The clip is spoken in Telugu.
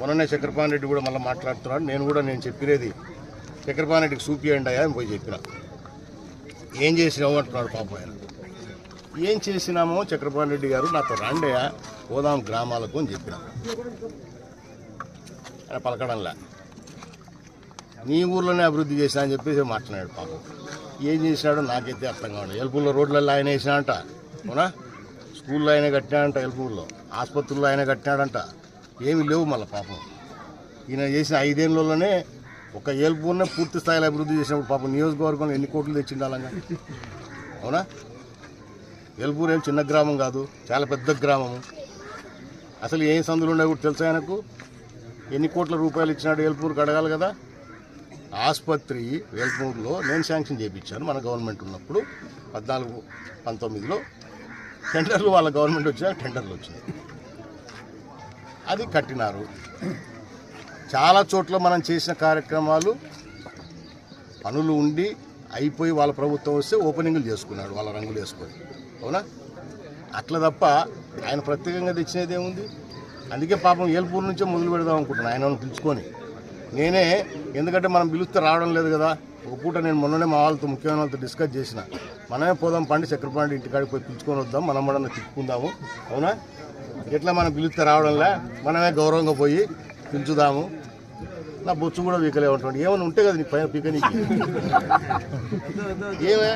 మొన్ననే చక్రపాణి రెడ్డి కూడా మళ్ళీ మాట్లాడుతున్నాడు. నేను కూడా నేను చెప్పినది చక్రపాణి రెడ్డికి చూపియండి అయ్యా అని పోయి చెప్పిన. ఏం చేసినావు అంటున్నాడు పాపం ఆయన. ఏం చేసినామో చక్రపాణి రెడ్డి గారు నాతో రాండయ్యా పోదాం గ్రామాలకు అని చెప్పిన. ఆయన పలకడంలా. నీ ఊర్లోనే అభివృద్ధి చేసినా అని చెప్పేసి మాట్లాడాడు పాపం. ఏం చేసినాడో నాకైతే అర్థం కావాలి ఎల్పూర్లో రోడ్లలో ఆయన వేసినాడంట. అవునా? స్కూల్లో ఆయన కట్టినాడంట ఎల్పూర్లో. ఆసుపత్రుల్లో ఆయన కట్టినాడంట. ఏమి లేవు మళ్ళీ పాపం. ఈయన చేసిన ఐదేళ్ళలోనే ఒక ఏల్పూర్నే పూర్తి స్థాయిలో అభివృద్ధి చేసినప్పుడు పాపం నియోజకవర్గంలో ఎన్ని కోట్లు తెచ్చిండాలంగా అవునా? ఎల్పూర్ ఏం చిన్న గ్రామం కాదు చాలా పెద్ద గ్రామము. అసలు ఏం సందులు ఉన్నాయో కూడా తెలుసా ఆయనకు? ఎన్ని కోట్ల రూపాయలు ఇచ్చినాడు ఏల్పూర్కి అడగాలి కదా? ఆసుపత్రి వేల్పూర్లో నేను శాంక్షన్ చేయించాను మన గవర్నమెంట్ ఉన్నప్పుడు పద్నాలుగు పంతొమ్మిదిలో. టెండర్లు వాళ్ళ గవర్నమెంట్ వచ్చినా టెండర్లు వచ్చినాయి. అది కట్టినారు. చాలా చోట్ల మనం చేసిన కార్యక్రమాలు పనులు ఉండి అయిపోయి వాళ్ళ ప్రభుత్వం వస్తే ఓపెనింగ్లు చేసుకున్నాడు వాళ్ళ రంగులు వేసుకొని. అవునా? అట్లా తప్ప ఆయన ప్రత్యేకంగా తెచ్చినది ఏముంది? అందుకే పాపం ఏల్పూర్ నుంచే మొదలు పెడదాం అనుకుంటున్నాను ఆయన పిలుచుకొని. నేనే ఎందుకంటే మనం పిలుస్తే రావడం లేదు కదా. ఒక పూట నేను మొన్ననే మా వాళ్ళతో ముఖ్యమైన వాళ్ళతో డిస్కస్ చేసిన. మనమే పోదాం పండి చక్రపాండి ఇంటికాడికి పోయి పిలుచుకొని వద్దాం మనం కూడా తిప్పుకుందాము. అవునా? ఎట్లా మనం పిలిస్తే రావడంలా? మనమే గౌరవంగా పోయి పిలుచుదాము. నా బొచ్చు కూడా వీకలే ఉంటుంది ఏమైనా ఉంటే కదా నీ పైన పీక నీకు. ఏమే?